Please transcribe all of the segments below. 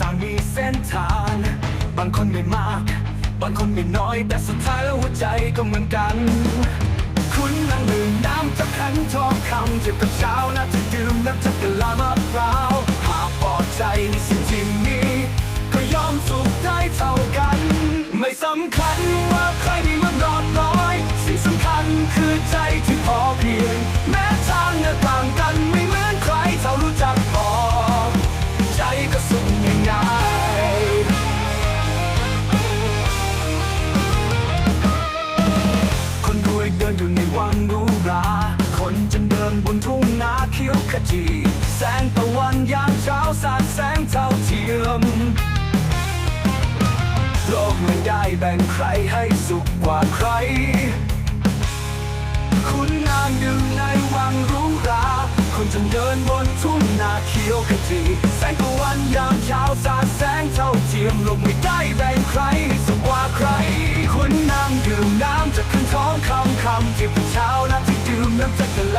ต่างมีเส้นทาง บางคนไม่มาก บางคนไม่น้อย แต่สุดท้ายแล้วหัวใจก็เหมือนกัน คุณนั่งดื่มน้ำจากขันทองคำเจ็บกับเช้านะจะดื่มน้ำจากกะลามะพร้าวหากพอใจในสิ่งที่มีก็ยอมสุขได้เท่ากัน ไม่สำคัญว่าใครมีมากนอนน้อย สิ่งสำคัญคือใจที่พอเพียง แม้ทางจะต่างกัน นอยู่ในวังรูราคนจนเดินบนทุ่งนาเขียวขจี แสงตะวันยามเช้าสาดแสงเท่าเทียม โลกไม่ได้แบ่งใครให้สุขกว่าใคร คุณนางอยู่ในวังรูราคนจนเดินบนทุ่งนาเขียวขจี แสงตะวันยามเช้าสาด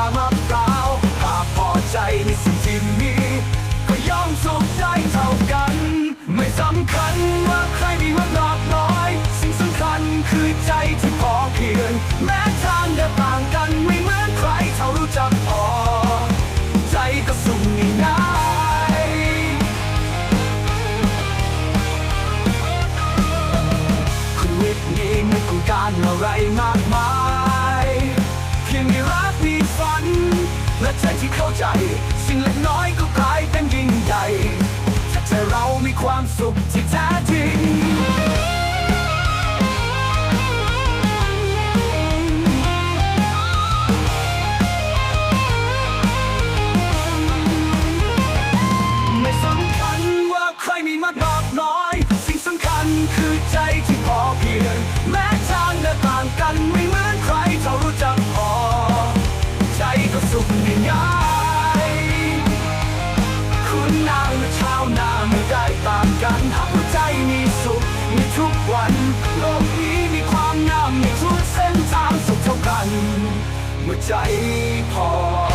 ากกะลามะพร้าวหากพอใจในสิ่งที่มี ก็ย่อมสุขได้เท่ากัน ไม่สำคัญว่าใครมีมากนอกน้อย สิ่งสำคัญคือใจที่พอเพียง แม้ทางจะต่างกันไม่เหมือนใครเท่ารู้จักพอ ใจก็สุ่มง่ายคุณวิทย์นี้ไม่ต้องการอะไรมาก ใจ สิ่งเล็กน้อยก็ นางและชาวนาไม่ได้ต่างกันหากหัวใจมีสุขในทุกวัน โลกนี้มีความงามมีทุกเส้นทางสุขเท่ากัน เมื่อใจพอ